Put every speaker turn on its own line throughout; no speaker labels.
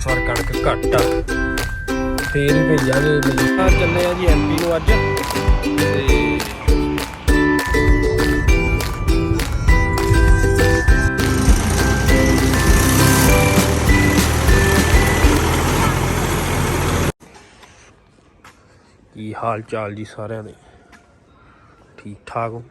ਇਸ ਵਾਰ ਕਣਕ ਘੱਟ ਆ। ਫੇਰ ਹੀ ਭੇਜਾਂਗੇ ਮਜ਼ਦੂਰ ਚੱਲੇ ਆ ਜੀ ਐਮਪੀ ਨੂੰ ਅੱਜ। ਤੇ ਕੀ ਹਾਲ ਚਾਲ ਜੀ ਸਾਰਿਆਂ ਦੇ? ਠੀਕ ਠਾਕ ਹੋ?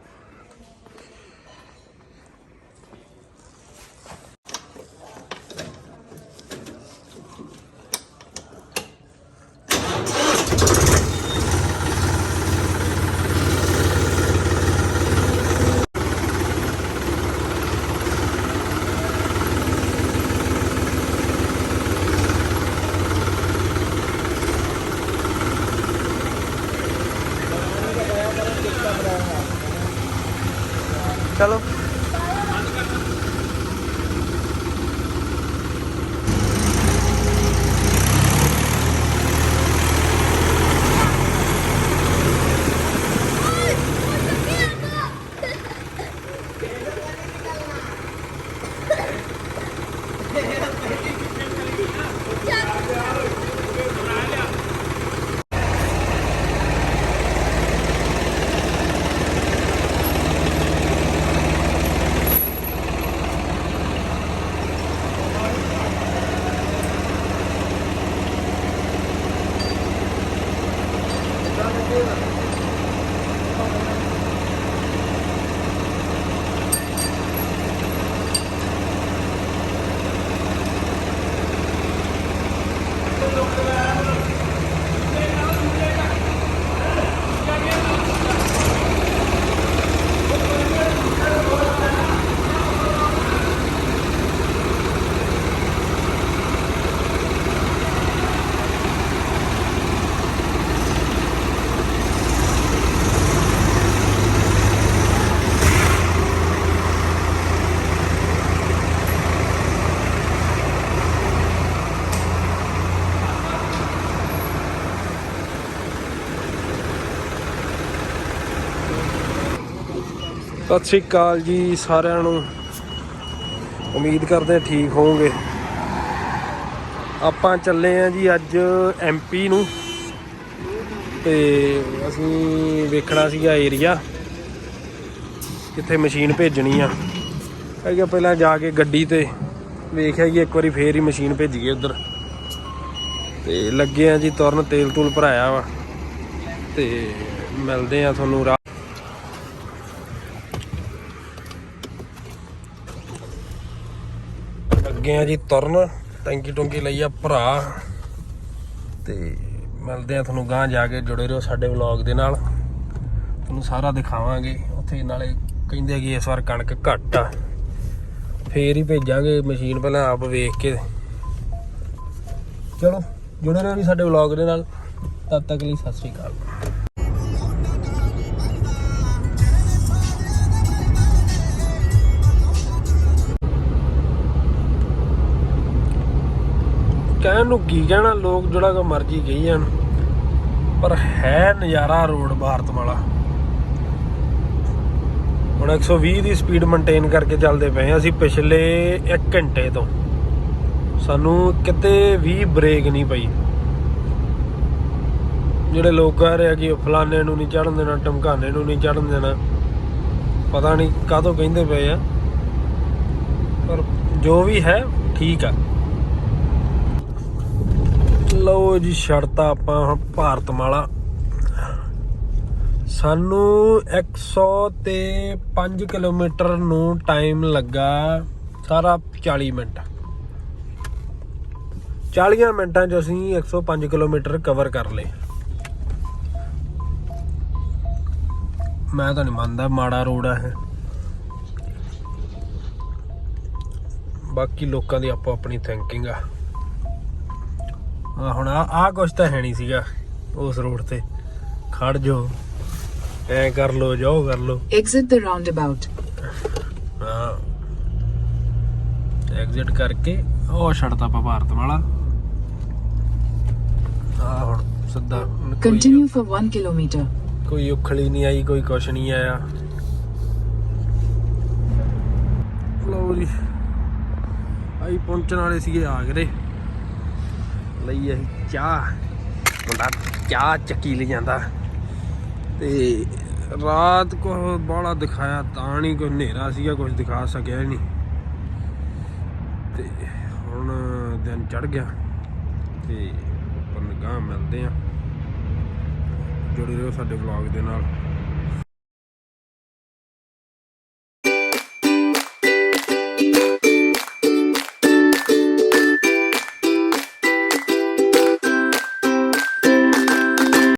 ਚਲੋ ਸਤਿ ਸ਼੍ਰੀ ਅਕਾਲ ਜੀ ਸਾਰਿਆਂ ਨੂੰ। ਉਮੀਦ ਕਰਦੇ ਹਾਂ ਠੀਕ ਹੋਵੋਗੇ। ਆਪਾਂ ਚੱਲੇ ਆਂ ਜੀ ਅੱਜ ਐਮਪੀ ਨੂੰ। ਤੇ ਅਸੀਂ ਵੇਖਣਾ ਸੀਗਾ ਏਰੀਆ। ਕਿੱਥੇ ਮਸ਼ੀਨ ਭੇਜਣੀ ਆ। ਹੈਗਾ ਪਹਿਲਾਂ ਜਾ ਕੇ ਗੱਡੀ ਤੇ ਵੇਖਿਆ ਜੀ ਇੱਕ ਵਾਰੀ ਫੇਰ ਹੀ ਮਸ਼ੀਨ ਭੇਜੀਏ ਉਧਰ। ਤੇ ਲੱਗੇ ਆ ਜੀ ਤੁਰਨ ਤੇਲ ਤੂਲ ਭਰਾਇਆ ਵਾ। ਤੇ ਮਿਲਦੇ ਆ ਤੁਹਾਨੂੰ ਲੱਗੇ ਆ ਜੀ ਤੁਰਨ। ਟੈਂਕੀ ਟੁੰਕੀ ਲਈ ਆ ਭਰਾ। ਤੇ ਮਿਲਦੇ ਆ ਤੁਹਾਨੂੰ ਗਾਂ ਜਾ ਕੇ, ਜੁੜੇ ਰਹੋ ਸਾਡੇ ਵਲੌਗ ਦੇ ਨਾਲ। ਤੁਹਾਨੂੰ ਸਾਰਾ ਦਿਖਾਵਾਂਗੇ। ਉੱਥੇ ਨਾਲੇ ਕਹਿੰਦੇ ਆ ਕਿ ਇਸ ਵਾਰ ਕਣਕ ਘੱਟ ਆ। ਫੇਰ ਹੀ ਭੇਜਾਂਗੇ ਮਸ਼ੀਨ ਪਹਿਲਾਂ ਆਪ ਵੇਖ ਕੇ। ਚਲੋ, ਜੁੜੇ ਰਹੋ ਜੀ ਸਾਡੇ ਵਲੌਗ ਦੇ ਨਾਲ। ਤਦ ਤੱਕ ਲਈ ਸਤਿ ਸ਼੍ਰੀ ਅਕਾਲ। ਕਹਿਣ ਨੂੰ ਕੀ ਕਹਿਣਾ, ਲੋਕ ਜਿਹੜਾ ਕੋ ਮਰਜ਼ੀ ਕਹੀ ਜਾਣ। ਪਰ ਹੈ ਨਜ਼ਾਰਾ ਰੋਡ ਭਾਰਤ ਵਾਲਾ। ਹੁਣ 120 ਦੀ ਸਪੀਡ ਮੇਨਟੇਨ ਕਰਕੇ ਚੱਲਦੇ ਪਏ ਹਾਂ ਅਸੀਂ ਪਿਛਲੇ 1 ਘੰਟੇ ਤੋਂ। ਸਾਨੂੰ ਕਿਤੇ ਵੀ ਬ੍ਰੇਕ ਨਹੀਂ ਪਈ। ਜਿਹੜੇ ਲੋਕ ਕਹਿ ਰਹੇ ਆ ਕਿ ਫਲਾਣੇ ਨੂੰ ਨਹੀਂ ਚੜਨ ਦੇਣਾ ਟਮਕਾਨੇ ਨੂੰ ਨਹੀਂ ਚੜਨ ਦੇਣਾ, ਪਤਾ ਨਹੀਂ ਕਾਹਤੋਂ ਕਹਿੰਦੇ ਪਏ ਆ। ਪਰ ਜੋ ਵੀ ਹੈ, ਠੀਕ ਆ। ਲਓ ਜੀ ਛੜਤਾ ਆਪਾਂ ਹੁਣ ਭਾਰਤ ਮਾਲਾ ਸਾਨੂੰ 100 ਤੇ 5 ਕਿਲੋਮੀਟਰ ਨੂੰ ਟਾਈਮ ਲੱਗਾ ਸਾਰਾ 40 ਮਿੰਟ। 40 ਮਿੰਟਾਂ 'ਚ ਅਸੀਂ 105 ਕਿਲੋਮੀਟਰ ਕਵਰ ਕਰ ਲਏ। ਮੈਂ ਤਾਂ ਨਹੀਂ ਮੰਨਦਾ ਮਾੜਾ ਰੋਡ ਆ ਇਹ। ਬਾਕੀ ਲੋਕਾਂ ਦੀ ਆਪੋ ਆਪਣੀ ਥਿੰਕਿੰਗ ਆ। ਆ ਹੁਣ ਆ ਆ ਕੁਛ ਤਾਂ ਹੈ ਨਹੀਂ ਸੀਗਾ ਉਸ ਰੋਡ ਤੇ। ਖੜ ਜੋ ਐ ਕਰ ਲੋ ਜਾਓ ਕਰ ਲੋ
Exit the roundabout.
ਹਾਂ। ਐਗਜ਼ਿਟ ਕਰਕੇ ਉਹ ਛੱਡਤਾ ਆਪਾਂ ਭਾਰਤ ਵਾਲਾ। ਆ ਹੁਣ ਸਿੱਧਾ
Continue for 1 kilometer.
ਕੋਈ ਉਖਲੀ ਨਹੀਂ ਆਈ ਕੋਈ ਕੁਛ ਨਹੀਂ ਆਇਆ। ਲਓ ਜੀ। ਆਈ ਪਹੁੰਚਣ ਵਾਲੇ ਸੀਗੇ ਆਗਰੇ। ਲਈ ਅਸੀਂ ਚਾਹ, ਮੁੰਡਾ ਚਾਹ ਚੱਕੀ ਲੈ ਜਾਂਦਾ। ਤੇ ਰਾਤ ਕੋ ਬਾਹਲਾ ਦਿਖਾਇਆ, ਤਾਂ ਨਹੀਂ ਕੋਈ ਹਨੇਰਾ ਸੀਗਾ ਕੁਝ ਦਿਖਾ ਸਕਿਆ ਨਹੀਂ। ਤੇ ਹੁਣ ਦਿਨ ਚੜ ਗਿਆ, ਤੇ ਆਪਾਂ ਗਾਂ ਮਿਲਦੇ ਆ। ਜੁੜੇ ਰਹੋ ਸਾਡੇ ਵਲੌਗ ਦੇ ਨਾਲ।